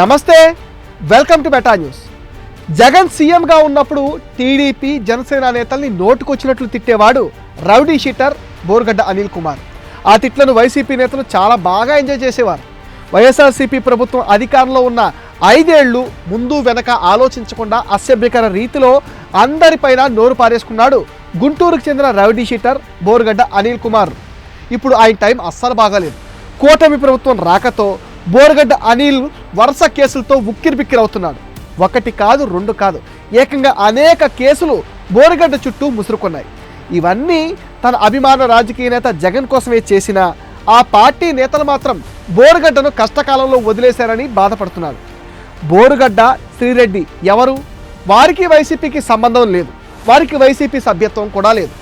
నమస్తే welcome to beta news. Jagan సీఎంగా ఉన్నప్పుడు టీడీపీ జనసేన నేతల్ని నోటుకొచ్చినట్లు తిట్టేవాడు రౌడీ షీటర్ బోర్గడ్డ అనిల్ కుమార్. ఆ తిట్లను వైసీపీ నేతలు చాలా బాగా ఎంజాయ్ చేసేవారు. వైఎస్ఆర్సీపీ ప్రభుత్వం అధికారంలో ఉన్న ఐదేళ్ళు ముందు వెనక ఆలోచించకుండా అసభ్యకర రీతిలో అందరిపైన నోరు పారేసుకున్నాడు గుంటూరుకు చెందిన రౌడీ షీటర్ బోర్గడ్డ అనిల్ కుమార్. ఇప్పుడు ఆయన టైం అస్సలు బాగాలేదు. కూటమి ప్రభుత్వం రాకతో బోరగడ్డ అనిల్ వరుస కేసులతో ఉక్కిరిబిక్కిరి అవుతున్నాడు. ఒకటి కాదు రెండు కాదు. ఏకంగా అనేక కేసులు బోరగడ్డ చుట్టూ ముసురుకున్నాయి. ఇవన్నీ తన అభిమాన రాజకీయ నేత జగన్ కోసమే చేసిన ఆ పార్టీ నేతలు మాత్రం బోరుగడ్డను కష్టకాలంలో వదిలేశారని బాధపడుతున్నారు. బోరుగడ్డ శ్రీరెడ్డి ఎవరు? వారికి వైసీపీకి సంబంధం లేదు. వారికి వైసీపీ సభ్యత్వం కూడా లేదు.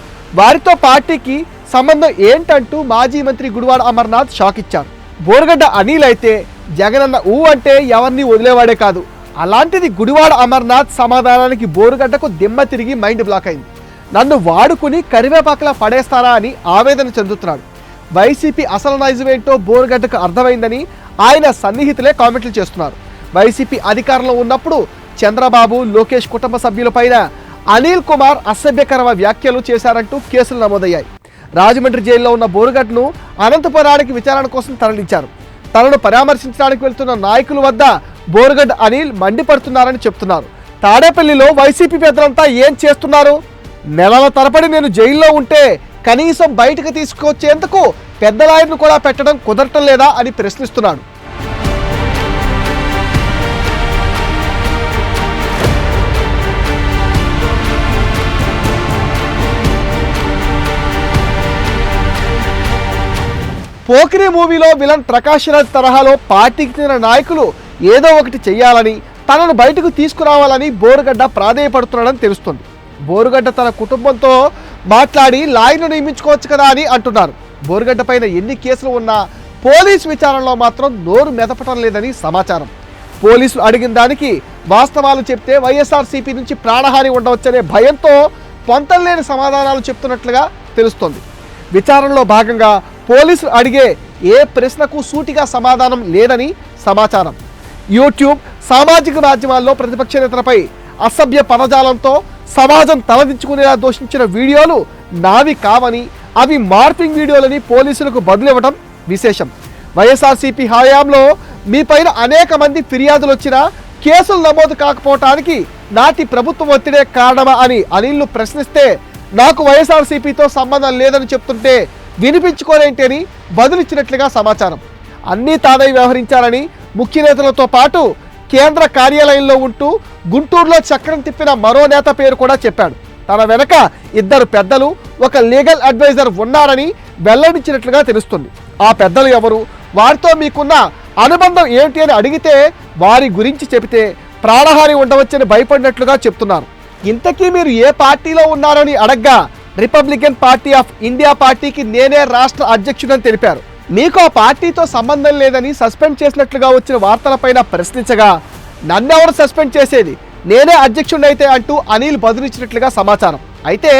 వారితో పార్టీకి సంబంధం ఏంటంటూ మాజీ మంత్రి గుడివాడ అమర్నాథ్ షాక్ ఇచ్చారు బోరుగడ్డ అనిల్ అయితే జగనన్న ఊ అంటే ఎవరిని వదిలేవాడే కాదు. అలాంటిది గుడివాడ అమర్నాథ్ సమాధానానికి బోరుగడ్డకు దిమ్మ తిరిగి మైండ్ బ్లాక్ అయింది. నన్ను వాడుకుని కరివేపాకలా పడేస్తారా అని ఆవేదన చెందుతున్నాడు. వైసీపీ అసలు నైజమేంటో బోరుగడ్డకు అర్థమైందని ఆయన సన్నిహితులే కామెంట్లు చేస్తున్నారు. వైసీపీ అధికారంలో ఉన్నప్పుడు చంద్రబాబు లోకేష్ కుటుంబ సభ్యులపైన అనిల్ కుమార్ అసభ్యకర వ్యాఖ్యలు చేశారంటూ కేసులు నమోదయ్యాయి. రాజమండ్రి జైల్లో ఉన్న బోరుగడ్ను అనంతపురానికి విచారణ కోసం తరలించారు. తనను పరామర్శించడానికి వెళ్తున్న నాయకుల వద్ద బోరుగడ్ అనిల్ మండిపడుతున్నారని చెప్తున్నారు. తాడేపల్లిలో వైసీపీ పెద్దలంతా ఏం చేస్తున్నారు? నెలల తరబడి నేను జైల్లో ఉంటే కనీసం బయటకు తీసుకొచ్చేందుకు పెద్దలాయన్ను కూడా పెట్టడం కుదరటం లేదా అని ప్రశ్నిస్తున్నాడు. పోకిరి మూవీలో విలన్ ప్రకాష్ రాజ్ తరహాలో పార్టీకి చెందిన నాయకులు ఏదో ఒకటి చేయాలని తనను బయటకు తీసుకురావాలని బోరుగడ్డ ప్రాధేయపడుతున్నాడని తెలుస్తుంది. బోరుగడ్డ తన కుటుంబంతో మాట్లాడి లాయర్ను నియమించుకోవచ్చు కదా అని అంటున్నారు. బోరుగడ్డ పైన ఎన్ని కేసులు ఉన్నా పోలీస్ విచారణలో మాత్రం నోరు మెదపటం లేదని సమాచారం. పోలీసులు అడిగిన దానికి వాస్తవాలు చెప్తే వైఎస్ఆర్సీపీ నుంచి ప్రాణహాని ఉండవచ్చనే భయంతో పొంతలేని సమాధానాలు చెప్తున్నట్లుగా తెలుస్తోంది. విచారణలో భాగంగా పోలీసులు అడిగే ఏ ప్రశ్నకు సూటిగా సమాధానం లేదని సమాచారం. యూట్యూబ్ సామాజిక మాధ్యమాల్లో ప్రతిపక్ష నేతలపై అసభ్య పదజాలంతో సమాజం తలదించుకునేలా దోషించిన వీడియోలు నావి కావని అవి మార్పింగ్ వీడియోలని పోలీసులకు బదులివ్వడం విశేషం. వైఎస్ఆర్సీపీ హయాంలో మీపైన అనేక మంది ఫిర్యాదులు వచ్చినా కేసులు నమోదు కాకపోవటానికి నాటి ప్రభుత్వం ఒత్తిడే కారణమా అని అనిల్ను ప్రశ్నిస్తే నాకు వైఎస్ఆర్సీపీతో సంబంధం లేదని చెప్తుంటే వినిపించుకోలేంటని అని బదులిచ్చినట్లుగా సమాచారం. అన్నీ తానై వ్యవహరించాలని ముఖ్య నేతలతో పాటు కేంద్ర కార్యాలయంలో ఉంటూ గుంటూరులో చక్రం తిప్పిన మరో నేత పేరు కూడా చెప్పాడు. తన వెనక ఇద్దరు పెద్దలు ఒక లీగల్ అడ్వైజర్ ఉన్నారని వెల్లడించినట్లుగా తెలుస్తుంది. ఆ పెద్దలు ఎవరు? వారితో మీకున్న అనుబంధం ఏంటి అని అడిగితే వారి గురించి చెబితే ప్రాణహాని ఉండవచ్చని భయపడినట్లుగా చెప్తున్నారు. ఇంతకీ మీరు ఏ పార్టీలో ఉన్నారని అడగ్గా రిపబ్లికన్ పార్టీ ఆఫ్ ఇండియా పార్టీకి నేనే రాష్ట్ర అధ్యక్షుడని తెలిపారు. మీకు ఆ పార్టీతో సంబంధం లేదని సస్పెండ్ చేసినట్లుగా వచ్చిన వార్తలపైన ప్రశ్నించగా నన్నెవరు సస్పెండ్ చేసేది? నేనే అధ్యక్షుడైతే అంటూ అనిల్ బదులిచ్చినట్లుగా సమాచారం. అయితే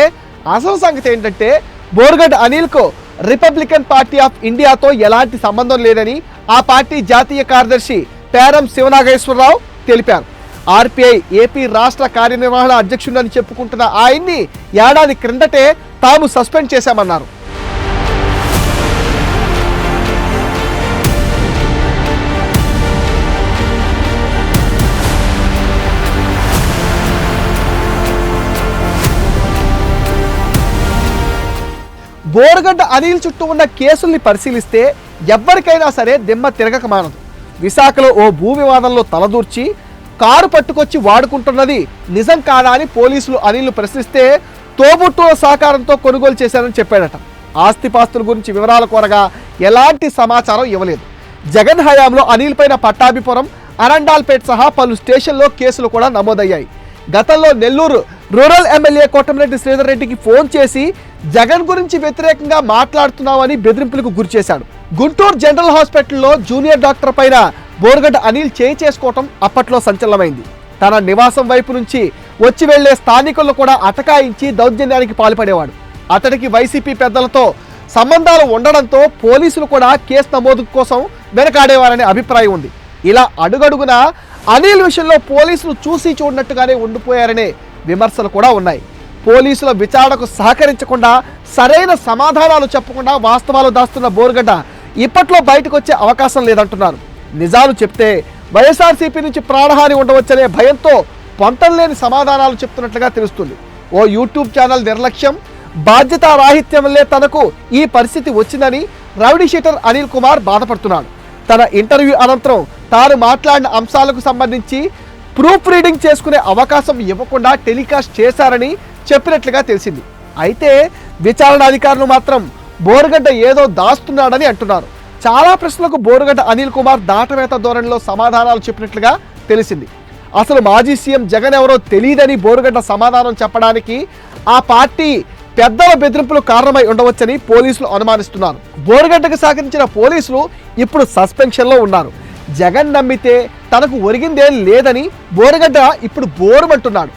అసలు సంగతి ఏంటంటే బోర్గడ్ అనిల్కు రిపబ్లికన్ పార్టీ ఆఫ్ ఇండియాతో ఎలాంటి సంబంధం లేదని ఆ పార్టీ జాతీయ కార్యదర్శి పేరం శివనాగేశ్వరరావు తెలిపారు. ఆర్పిఐ ఏపీ రాష్ట్ర కార్యనిర్వహణ అధ్యక్షుడని చెప్పుకుంటున్న ఆయన్ని ఏడాది క్రిందటే తాము సస్పెండ్ చేశామన్నారు. బోరగడ్డ అనిల్ చుట్టూ ఉన్న కేసుల్ని పరిశీలిస్తే ఎవ్వరికైనా సరే దిమ్మ తిరగక మానదు. విశాఖలో ఓ భూ వివాదంలో తలదూర్చి కారు పట్టుకొచ్చి వాడుకుంటున్నది నిజం కాదా అని పోలీసులు అనిల్ను ప్రశ్నిస్తే తోబుట్టుల సహకారంతో కొనుగోలు చేశారని చెప్పాడట. ఆస్తిపాస్తుల గురించి వివరాలు కోరగా ఎలాంటి సమాచారం ఇవ్వలేదు. జగన్ హయాంలో అనిల్ పైన పట్టాభిపురం అరండాల్పేట్ సహా పలు స్టేషన్లో కేసులు కూడా నమోదయ్యాయి. గతంలో నెల్లూరు రూరల్ ఎమ్మెల్యే కోటమిరెడ్డి శ్రీధర్ రెడ్డికి ఫోన్ చేసి జగన్ గురించి వ్యతిరేకంగా మాట్లాడుతున్నామని బెదిరింపులకు గురిచేశాడు. గుంటూరు జనరల్ హాస్పిటల్లో జూనియర్ డాక్టర్ పైన బోర్గడ్ అనిల్ చేయి చేసుకోవటం అప్పట్లో సంచలనమైంది. తన నివాసం వైపు నుంచి వచ్చి వెళ్ళే స్థానికులను కూడా అటకాయించి దౌర్జన్యానికి పాల్పడేవాడు. అతడికి వైసీపీ పెద్దలతో సంబంధాలు ఉండడంతో పోలీసులు కూడా కేసు నమోదు కోసం వెనకాడేవారనే అభిప్రాయం ఉంది. ఇలా అడుగడుగున అనిల్ విషయంలో పోలీసులు చూసి చూడనట్టుగానే ఉండిపోయారనే విమర్శలు కూడా ఉన్నాయి. పోలీసుల విచారణకు సహకరించకుండా సరైన సమాధానాలు చెప్పకుండా వాస్తవాలు దాస్తున్న బోరుగడ్డ ఇప్పట్లో బయటకు వచ్చే అవకాశం లేదంటున్నారు. నిజాలు చెప్తే వైఎస్ఆర్సీపీ నుంచి ప్రాణహాని ఉండవచ్చనే భయంతో పొంతలేని సమాధానాలు చెప్తున్నట్లుగా తెలుస్తుంది. ఓ యూట్యూబ్ ఛానల్ నిర్లక్ష్యం బాధ్యతా రాహిత్యం వల్లే తనకు ఈ పరిస్థితి వచ్చిందని రౌడీ షీటర్ అనిల్ కుమార్ బాధపడుతున్నాడు. తన ఇంటర్వ్యూ అనంతరం తాను మాట్లాడిన అంశాలకు సంబంధించి ప్రూఫ్ రీడింగ్ చేసుకునే అవకాశం ఇవ్వకుండా టెలికాస్ట్ చేశారని చెప్పినట్లుగా తెలిసింది. అయితే విచారణ అధికారులు మాత్రం బోరుగడ్డ ఏదో దాస్తున్నాడని అంటున్నారు. చాలా ప్రశ్నలకు బోరుగడ్డ అనిల్ కుమార్ దాటవేత ధోరణిలో సమాధానాలు చెప్పినట్లుగా తెలిసింది. అసలు మాజీ సీఎం జగన్ ఎవరో తెలియదని బోరుగడ్డ సమాధానం చెప్పడానికి ఆ పార్టీ పెద్దల బెదిరింపులు కారణమై ఉండవచ్చని పోలీసులు అనుమానిస్తున్నారు. బోరుగడ్డకు సహకరించిన పోలీసులు ఇప్పుడు సస్పెన్షన్లో ఉన్నారు. జగన్ నమ్మితే తనకు ఒరిగిందేం లేదని బోరుగడ్డ ఇప్పుడు బోరుమంటున్నాడు.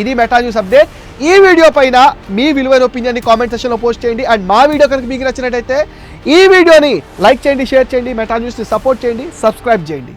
ఇది మెటా న్యూస్ అప్డేట్ ఈ వీడియో పైన మీ విలువైన ఒపీనియన్ని కామెంట్ సెషన్లో పోస్ట్ చేయండి. అండ్ మా వీడియో కనుక మీకు నచ్చినట్టయితే ఈ వీడియోని లైక్ చేయండి షేర్ చేయండి మెటా న్యూస్ని సపోర్ట్ చేయండి సబ్స్క్రైబ్ చేయండి.